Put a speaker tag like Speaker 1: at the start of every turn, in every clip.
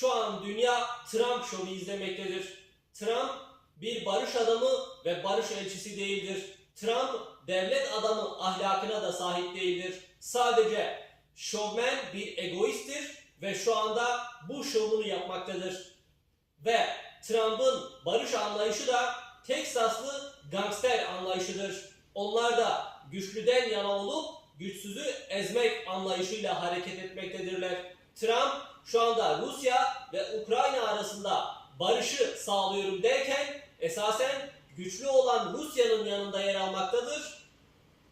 Speaker 1: Şu an dünya Trump şovu izlemektedir. Trump bir barış adamı ve barış elçisi değildir. Trump devlet adamı ahlakına da sahip değildir. Sadece şovmen bir egoisttir ve şu anda bu şovunu yapmaktadır. Ve Trump'ın barış anlayışı da Teksaslı gangster anlayışıdır. Onlar da güçlüden yana olup güçsüzü ezmek anlayışıyla hareket etmektedirler. Trump şu anda Rusya ve Ukrayna arasında barışı sağlıyorum derken esasen güçlü olan Rusya'nın yanında yer almaktadır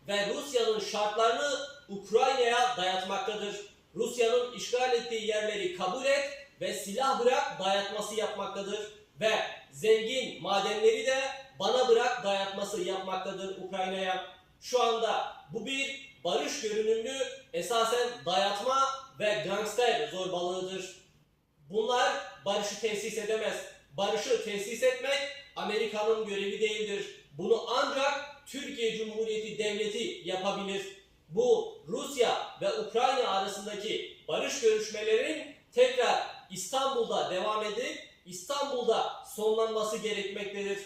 Speaker 1: ve Rusya'nın şartlarını Ukrayna'ya dayatmaktadır. Rusya'nın işgal ettiği yerleri kabul et ve silah bırak dayatması yapmaktadır ve zengin madenleri de bana bırak dayatması yapmaktadır Ukrayna'ya. Şu anda bu bir barış görünümlü esasen dayatma ve gangster zorbalığıdır. Bunlar barışı tesis edemez. Barışı tesis etmek Amerika'nın görevi değildir. Bunu ancak Türkiye Cumhuriyeti Devleti yapabilir. Bu Rusya ve Ukrayna arasındaki barış görüşmelerinin tekrar İstanbul'da devam edip İstanbul'da sonlanması gerekmektedir.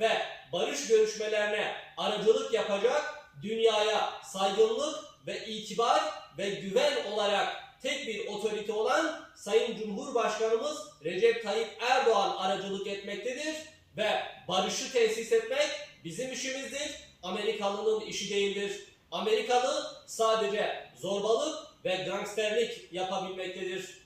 Speaker 1: Ve barış görüşmelerine aracılık yapacak dünyaya saygınlık ve itibar ve güven olarak tek bir otorite olan Sayın Cumhurbaşkanımız Recep Tayyip Erdoğan aracılık etmektedir ve barışı tesis etmek bizim işimizdir. Amerikalı'nın işi değildir. Amerikalı sadece zorbalık ve gangsterlik yapabilmektedir.